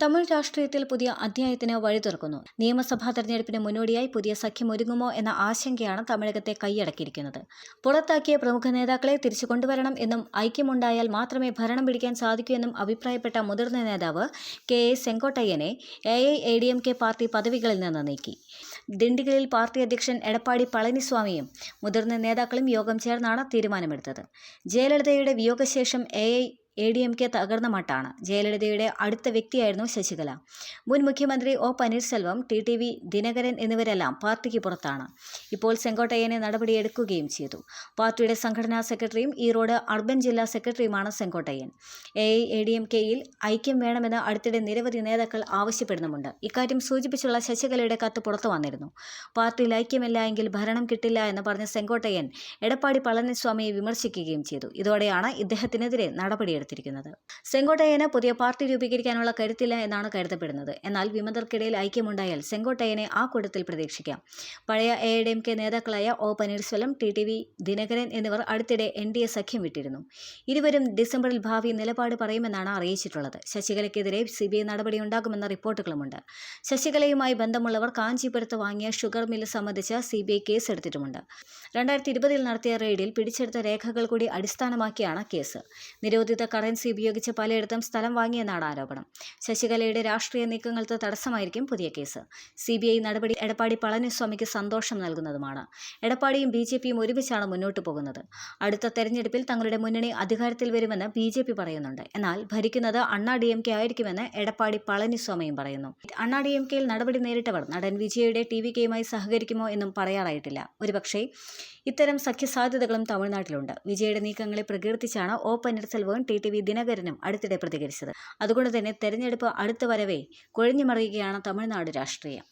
തമിഴ് രാഷ്ട്രീയത്തിൽ പുതിയ അധ്യായത്തിന് വഴി തുറക്കുന്നു. നിയമസഭാ തെരഞ്ഞെടുപ്പിന് മുന്നോടിയായി പുതിയ സഖ്യം ഒരുങ്ങുമോ എന്ന ആശങ്കയാണ് തമിഴകത്തെ കൈയടക്കിയിരിക്കുന്നത്. പുറത്താക്കിയ പ്രമുഖ നേതാക്കളെ തിരിച്ചു കൊണ്ടുവരണം എന്നും ഐക്യമുണ്ടായാൽ മാത്രമേ ഭരണം പിടിക്കാൻ സാധിക്കൂ എന്നും അഭിപ്രായപ്പെട്ട മുതിർന്ന നേതാവ് K A സെങ്കോട്ടയ്യനെ A I A D M K party പദവികളിൽ നിന്ന് നീക്കി. ദിണ്ടിഗലിൽ പാർട്ടി അധ്യക്ഷൻ എടപ്പാടി പളനിസ്വാമിയും മുതിർന്ന നേതാക്കളും യോഗം ചേർന്നാണ് തീരുമാനമെടുത്തത്. ജയലളിതയുടെ വിയോഗശേഷം A I A D M K തകർന്ന മട്ടാണ്. ജയലളിതയുടെ അടുത്ത വ്യക്തിയായിരുന്നു ശശികല. മുൻ മുഖ്യമന്ത്രി O Panneerselvam T T V Dinakaran എന്നിവരെല്ലാം പാർട്ടിക്ക് പുറത്താണ്. ഇപ്പോൾ സെങ്കോട്ടയ്യനെ നടപടിയെടുക്കുകയും ചെയ്തു. പാർട്ടിയുടെ സംഘടനാ സെക്രട്ടറിയും ഈറോഡ് അർബൻ ജില്ലാ സെക്രട്ടറിയുമാണ് Sengottaiyan. A A D M കെയിൽ ഐക്യം വേണമെന്ന് അടുത്തിടെ നിരവധി നേതാക്കൾ ആവശ്യപ്പെടുന്നുമുണ്ട്. ഇക്കാര്യം സൂചിപ്പിച്ചുള്ള ശശികലയുടെ കത്ത് പുറത്തു വന്നിരുന്നു. പാർട്ടിയിൽ ഐക്യമില്ല എങ്കിൽ ഭരണം കിട്ടില്ല എന്ന് പറഞ്ഞ സെങ്കോട്ടയ്യൻ എടപ്പാടി പളനിസ്വാമിയെ വിമർശിക്കുകയും ചെയ്തു. ഇതോടെയാണ് ഇദ്ദേഹത്തിനെതിരെ നടപടിയെടുത്തത്. എടുത്തിരിക്കുന്നത് സെങ്കോട്ടയ്യന് പുതിയ പാർട്ടി രൂപീകരിക്കാനുള്ള കരുത്തില്ല എന്നാണ് കരുതപ്പെടുന്നത്. എന്നാൽ വിമതർക്കിടയിൽ ഐക്യമുണ്ടായാൽ സെങ്കോട്ടയ്യനെ ആ കൂട്ടത്തിൽ പ്രതീക്ഷിക്കാം. പഴയ എ ഡി എം കെ നേതാക്കളായ O Panneerselvam T T V Dinakaran എന്നിവർ അടുത്തിടെ എൻ ഡി എ സഖ്യം വിട്ടിരുന്നു. ഇരുവരും ഡിസംബറിൽ ഭാവി നിലപാട് പറയുമെന്നാണ് അറിയിച്ചിട്ടുള്ളത്. ശശികലയ്ക്കെതിരെ സി ബി ഐ നടപടിയുണ്ടാകുമെന്ന റിപ്പോർട്ടുകളുമുണ്ട്. ശശികലയുമായി ബന്ധമുള്ളവർ കാഞ്ചീപുരത്ത് വാങ്ങിയ ഷുഗർ മില്ല് സംബന്ധിച്ച് സി ബി ഐ കേസ് എടുത്തിട്ടുമുണ്ട് രണ്ടായിരത്തി ഇരുപതിൽ നടത്തിയ റെയ്ഡിൽ പിടിച്ചെടുത്ത രേഖകൾ കൂടി അടിസ്ഥാനമാക്കിയാണ് കേസ്. നിരോധിത കറൻസി ഉപയോഗിച്ച് പലയിടത്തും സ്ഥലം വാങ്ങിയെന്നാണ് ആരോപണം. ശശികലയുടെ രാഷ്ട്രീയ നീക്കങ്ങൾക്ക് തടസ്സമായിരിക്കും പുതിയ കേസ്. സി ബി ഐ നടപടി എടപ്പാടി പളനിസ്വാമിക്ക് സന്തോഷം നൽകുന്നതുമാണ്. എടപ്പാടിയും ബി ജെ പിയും ഒരുമിച്ചാണ് മുന്നോട്ട് പോകുന്നത്. അടുത്ത തെരഞ്ഞെടുപ്പിൽ തങ്ങളുടെ മുന്നണി അധികാരത്തിൽ വരുമെന്ന് ബി ജെ പി പറയുന്നുണ്ട്. എന്നാൽ ഭരിക്കുന്നത് അണ്ണാ ഡി എം കെ ആയിരിക്കുമെന്ന് എടപ്പാടി പളനിസ്വാമിയും പറയുന്നു. അണ്ണാ ഡി എം കെയിൽ നടപടി നേരിട്ടവർ നടൻ വിജയയുടെ ടി വി കെയുമായി സഹകരിക്കുമോ എന്നും പറയാറായിട്ടില്ല. ഒരുപക്ഷേ ഇത്തരം സഖ്യസാധ്യതകളും തമിഴ്നാട്ടിലുണ്ട്. വിജയയുടെ നീക്കങ്ങളെ പ്രകീർത്തിച്ചാണ് ഒ പന്നീർസെൽവവും ടി ടി വി ദിനകരനും അടുത്തിടെ പ്രതികരിച്ചത്. അതുകൊണ്ട് തന്നെ തെരഞ്ഞെടുപ്പ് അടുത്ത് വരവേ കുഴഞ്ഞുമറിയുകയാണ് തമിഴ്നാട് രാഷ്ട്രീയം.